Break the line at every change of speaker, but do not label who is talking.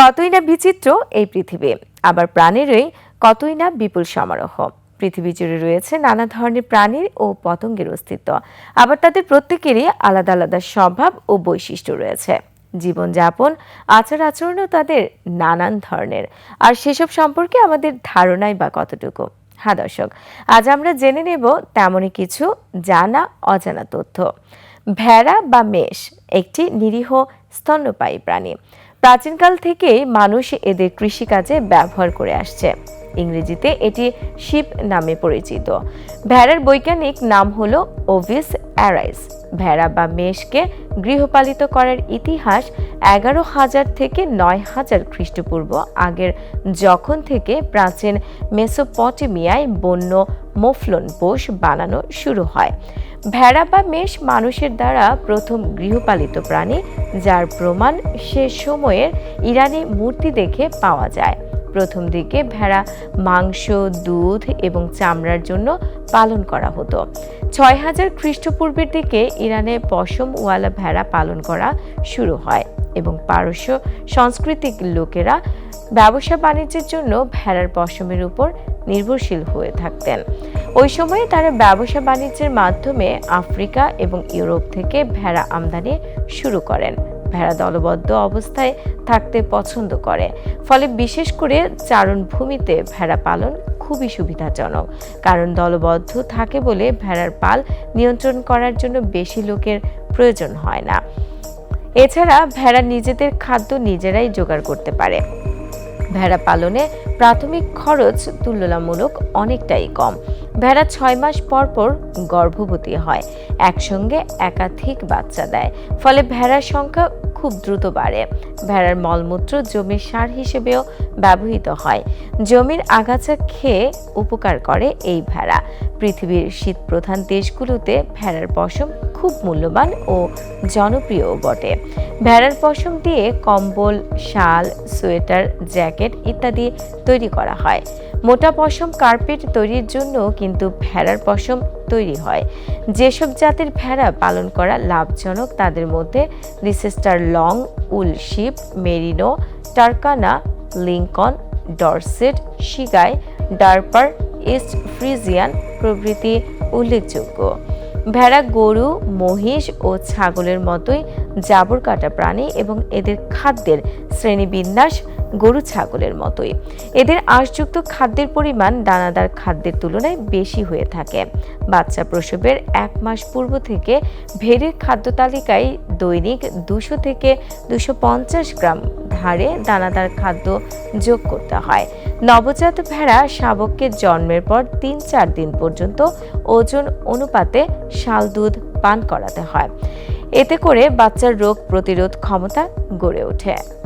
কতই না বিচিত্র এই পৃথিবী। আবার প্রাণেরই কতই না বিপুল সমারোহ। পৃথিবী জুড়ে রয়েছে নানা ধরনের প্রাণীর ও পতঙ্গের অস্তিত্ব। আবার তাদের প্রত্যেকেরই আলাদা আলাদা স্বভাব ও বৈশিষ্ট্য রয়েছে। জীবনযাপন, আচার আচরণও তাদের নানান ধরনের। আর সেসব সম্পর্কে আমাদের ধারণাই বা কতটুকু? হ্যাঁ দর্শক, আজ আমরা জেনে নেব তেমনই কিছু জানা অজানা তথ্য। ভেড়া বা মেষ, একটি নিরীহ স্তন্যপায়ী প্রাণী। প্রাচীনকাল থেকেই মানুষ এদের কৃষিকাজে ব্যবহার করে আসছে। ইংরেজিতে এটি শিপ নামে পরিচিত। ভেড়ার বৈজ্ঞানিক নাম হল ওভিস অ্যারাইস। ভেড়া বা মেষকে গৃহপালিত করার ইতিহাস এগারো হাজার থেকে নয় হাজার খ্রিস্টপূর্ব আগের, যখন থেকে প্রাচীন মেসোপটেমিয়ায় বন্য মোফলন পোষ বানানো শুরু হয়। ভেড়া বা মেষ মানুষের দ্বারা প্রথম গৃহপালিত প্রাণী, যার প্রমাণ সে সময়ের ইরানি মূর্তি দেখে পাওয়া যায়। প্রথম দিকে ভেড়া মাংস, দুধ এবং চামড়ার জন্য পালন করা হতো। ছয় হাজার খ্রিস্টপূর্বের দিকে ইরানে পশমওয়ালা ভেড়া পালন করা শুরু হয় এবং পারস্য সাংস্কৃতিক লোকেরা ব্যবসা বাণিজ্যের জন্য ভেড়ার পশমের উপর নির্ভরশীল হয়ে থাকতেন। ওই সময়ে তারা ব্যবসা বাণিজ্যের মাধ্যমে আফ্রিকা এবং ইউরোপ থেকে ভেড়া আমদানি শুরু করেন। ভেড়া দলবদ্ধ অবস্থায় থাকতে পছন্দ করে। ফলে বিশেষ করে চারণভূমিতে ভেড়া পালন খুবই সুবিধাজনক। কারণ দলবদ্ধ থাকে বলে ভেড়ার পাল নিয়ন্ত্রণ করার জন্য বেশি লোকের প্রয়োজন হয় না। এছাড়া ভেড়া নিজেদের খাদ্য নিজেরাই জোগাড় করতে পারে। ভেড়া পালনে প্রাথমিক খরচ তুলনামূলক অনেকটাই কম। ভেড়া ছয় মাস পর পর গর্ভবতী হয়, একসঙ্গে একাধিক বাচ্চা দেয়। ফলে ভেড়ার সংখ্যা খুব দ্রুত বাড়ে। ভেড়ার মলমূত্র জমির সার হিসেবেও ব্যবহৃত হয়। জমির আগাছা খেয়ে উপকার করে এই ভেড়া। পৃথিবীর শীত প্রধান দেশগুলোতে ভেড়ার পশম খুব মূল্যবান ও জনপ্রিয়ও বটে। ভেড়ার পশম দিয়ে কম্বল, শাল, সোয়েটার, জ্যাকেট ইত্যাদি তৈরি করা হয়। মোটা পশম কার্পেট তৈরির জন্য কিন্তু ভেড়ার পশম তৈরি হয়। যেসব জাতের ভেড়া পালন করা লাভজনক, তাদের মধ্যে Leicester long, wool sheep, merino, Turkana Lincoln Dorset, Tsigai, Dorper, East Friesian প্রভৃতি উল্লেখযোগ্য। ভেড়া গরু, মহিষ ও ছাগলের মতোই জাবর কাটা প্রাণী এবং এদের খাদ্যের শ্রেণীবিন্যাস গরু ছাগলের মতোই। এদের আঁশযুক্ত খাদ্যের পরিমাণ দানাদার খাদ্যের তুলনায় বেশি হয়ে থাকে। বাচ্চা প্রসবের এক মাস পূর্ব থেকে ভেড়ের খাদ্য তালিকায় দৈনিক দুশো থেকে দুশো গ্রাম হারে দানাদার খাদ্য যোগ করতে হয়। নবজাত ভেড়া শাবককে জন্মের পর তিন চার দিন পর্যন্ত ওজন অনুপাতে শাল দুধ পান করাতে হয়। এতে করে বাচ্চার রোগ প্রতিরোধ ক্ষমতা গড়ে ওঠে।